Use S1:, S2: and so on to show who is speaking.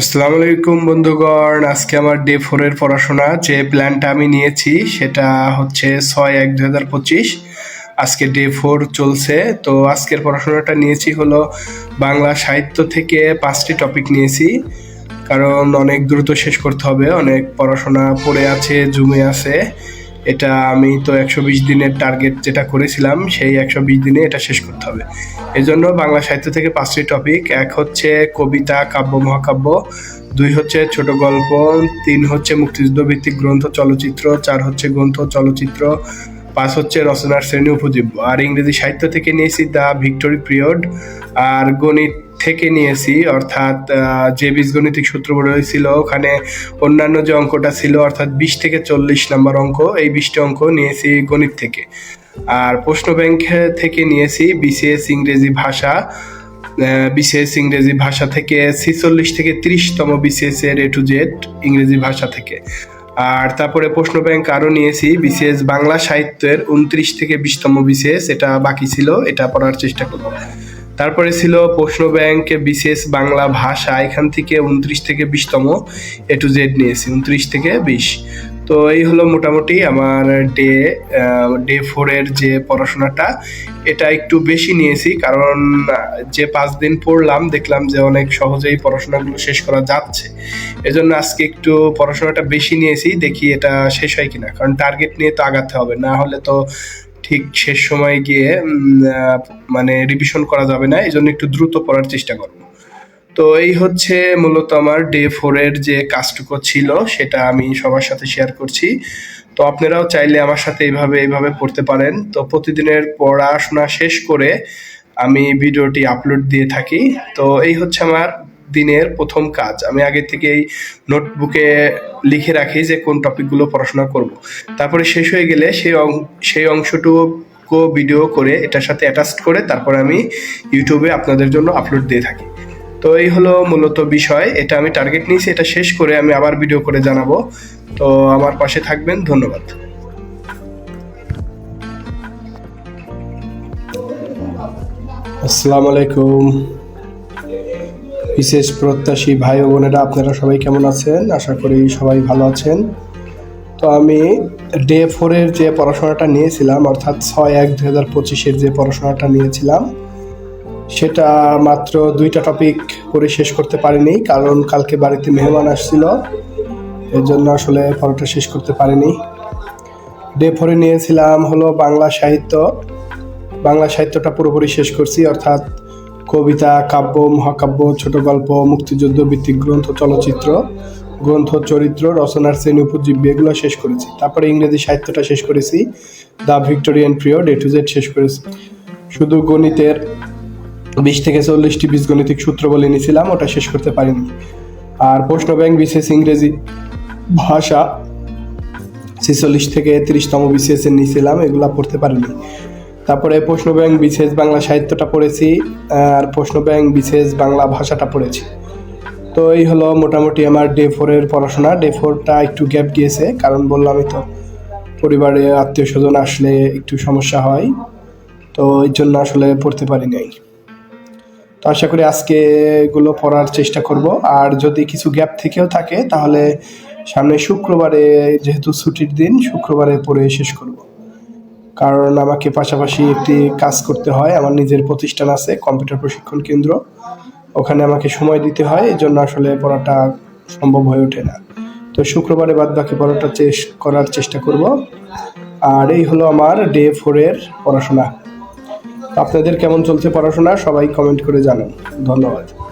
S1: আসসালামু আলাইকুম বন্ধুগণ, আজকে আমার ডে ফোরের পড়াশোনা, যে প্ল্যানটা আমি নিয়েছি সেটা হচ্ছে ছয় এক দু হাজার পঁচিশ। আজকে ডে ফোর চলছে, তো আজকের পড়াশোনাটা নিয়েছি হলো বাংলা সাহিত্য থেকে পাঁচটি টপিক নিয়েছি। কারণ অনেক দ্রুত শেষ করতে হবে, অনেক পড়াশোনা পড়ে আছে, জুমে আছে। এটা আমি তো একশো বিশ দিনের টার্গেট যেটা করেছিলাম, সেই একশো বিশ দিনে এটা শেষ করতে হবে। এই জন্য বাংলা সাহিত্য থেকে পাঁচটি টপিক এক হচ্ছে কবিতা, কাব্য, মহাকাব্য, দুই হচ্ছে ছোট গল্প, তিন হচ্ছে মুক্তিযুদ্ধ ভিত্তিক গ্রন্থ, চলচ্চিত্র, চার হচ্ছে গ্রন্থ, চলচ্চিত্র পাঁচ হচ্ছে রচনার শ্রেণি উপজীব্য। আর ইংরেজি সাহিত্য থেকে নিয়েছি দ্য ভিক্টোরি পিরিয়ড, আর গণিত থেকে নিয়েছি, অর্থাৎ যে বীজগণিতিক সূত্র রয়েছিল ওখানে অন্যান্য যে অঙ্কটা ছিল, অর্থাৎ বিশ থেকে চল্লিশ নাম্বার অঙ্ক, এই বিশটি অঙ্ক নিয়েছি গণিত থেকে। আর প্রশ্ন ব্যাংক থেকে নিয়েছি বিসিএস ইংরেজি ভাষা বিসিএস ইংরেজি ভাষা থেকে ছিচল্লিশ থেকে ত্রিশতম বিসিএস এর এ টু জেড ইংরেজি ভাষা থেকে। আর তারপরে প্রশ্ন ব্যাংক আরও নিয়েছি বিশেষ বাংলা সাহিত্যের উনত্রিশ থেকে বিশতম বিশেষ এটা বাকি ছিল, এটা পড়ার চেষ্টা করব। তারপরে ছিল প্রশ্ন ব্যাংক বিশেষ বাংলা ভাষা, এখান থেকে উনত্রিশ থেকে বিশতম এ টু জেড নিয়েছি, উনত্রিশ থেকে বিশ। তো এই হলো মোটামুটি আমার ডে ডে ফোরের যে পড়াশোনাটা। এটা একটু বেশি নিয়েছি কারণ, যে পাঁচ দিন পড়লাম, দেখলাম যে অনেক সহজেই পড়াশোনাগুলো শেষ করা যাচ্ছে। এজন্য আজকে একটু পড়াশোনাটা বেশি নিয়েছি, দেখি এটা শেষ হয় কিনা। কারণ টার্গেট নিয়ে তো আগাতে হবে, না হলে তো ঠিক শেষ সময় গিয়ে মানে রিভিশন করা যাবে না। এই জন্য একটু দ্রুত পড়ার চেষ্টা করব। তো এই হচ্ছে মূলত আমার ডে ফোরের যে কাজটুকু ছিল, সেটা আমি সবার সাথে শেয়ার করছি। তো আপনারাও চাইলে আমার সাথে এইভাবে এইভাবে পড়তে পারেন। তো প্রতিদিনের পড়াশোনা শেষ করে আমি ভিডিওটি আপলোড দিয়ে থাকি। তো এই হচ্ছে আমার দিনের প্রথম কাজ। আমি আগে থেকেই নোটবুকে লিখে রাখি যে কোন টপিকগুলো পড়াশোনা করব। তারপরে শেষ হয়ে গেলে সেই সেই অংশটুকু ভিডিও করে, এটার সাথে অ্যাটাচ করে তারপরে আমি ইউটিউবে আপনাদের জন্য আপলোড দিয়ে থাকি। তো এই হলো মূলত বিষয়। এটা আমি টার্গেট নিয়েছি, এটা শেষ করে আমি আবার ভিডিও করে জানাব। তো আমার পাশে থাকবেন, ধন্যবাদ। আসসালামু আলাইকুম। বিশেষ প্রত্যাশী ভাই ও বোনেরা, আপনারা সবাই কেমন আছেন? আশা করি সবাই ভালো আছেন। তো আমি ডে ফোরের যে পড়াশোনাটা নিয়েছিলাম, অর্থাৎ ছয় এক দু হাজার পঁচিশের যে পড়াশোনাটা নিয়েছিলাম সেটা মাত্র দুইটা টপিক করে শেষ করতে পারিনি, কারণ কালকে বাড়িতে মেহমান আসছিল, এর জন্য আসলে পড়াটা শেষ করতে পারিনি। ডে ফোরে নিয়েছিলাম হলো বাংলা সাহিত্য। বাংলা সাহিত্যটা পুরোপুরি শেষ করছি, অর্থাৎ কবিতা, কাব্য, মহাকাব্য, ছোট গল্প, মুক্তিযুদ্ধ, ভিত্তিক গ্রন্থ, চলচ্চিত্র, গ্রন্থ, চরিত্র, রচনার শ্রেণি, উপজীব্য, এগুলো শেষ করেছি। তারপরে ইংরেজি সাহিত্যটা শেষ করেছি, the Victorian period A to Z শেষ করেছি। শুধু গণিতের বিশ থেকে চল্লিশটি বীজগণিতিক সূত্র বলে নিয়েছিলাম ওটা শেষ করতে পারিনি। আর প্রশ্ন ব্যাংক বিশেষ ইংরেজি ভাষা, ছেচল্লিশ থেকে তিরিশতম এর নিয়েছিলাম, এগুলো পড়তে পারিনি। তারপরে প্রশ্ন ব্যাংক বিশেষ বাংলা সাহিত্যটা পড়েছি, আর প্রশ্ন ব্যাংক বিশেষ বাংলা ভাষাটা পড়েছি। তো এই হলো মোটামুটি আমার ডে ফোরের পড়াশোনা। ডে ফোরটা একটু গ্যাপ দিয়েছে কারণ বললামই তো পরিবারে আত্মীয় স্বজন আসলে একটু সমস্যা হয়, তো এই জন্য আসলে পড়তে পারি নাই তো আশা করি আজকে এগুলো পড়ার চেষ্টা করব। আর যদি কিছু গ্যাপ থেকেও থাকে, তাহলে সামনে শুক্রবারে যেহেতু ছুটির দিন, শুক্রবারে পড়ে শেষ করব। কারণ আমাকে পাশাপাশি একটি কাজ করতে হয়, আমার নিজের প্রতিষ্ঠান আছে, কম্পিউটার প্রশিক্ষণ কেন্দ্র। ওখানে আমাকে সময় দিতে হয় এই জন্য আসলে পড়াটা সম্ভব হয়ে ওঠে না। তো শুক্রবারে বাদ বাকি পড়াটা চেস করার চেষ্টা করব। আর এই হলো আমার ডে ফোরের পড়াশোনা। আপনাদের কেমন চলছে পড়াশোনা সবাই কমেন্ট করে জানান। ধন্যবাদ।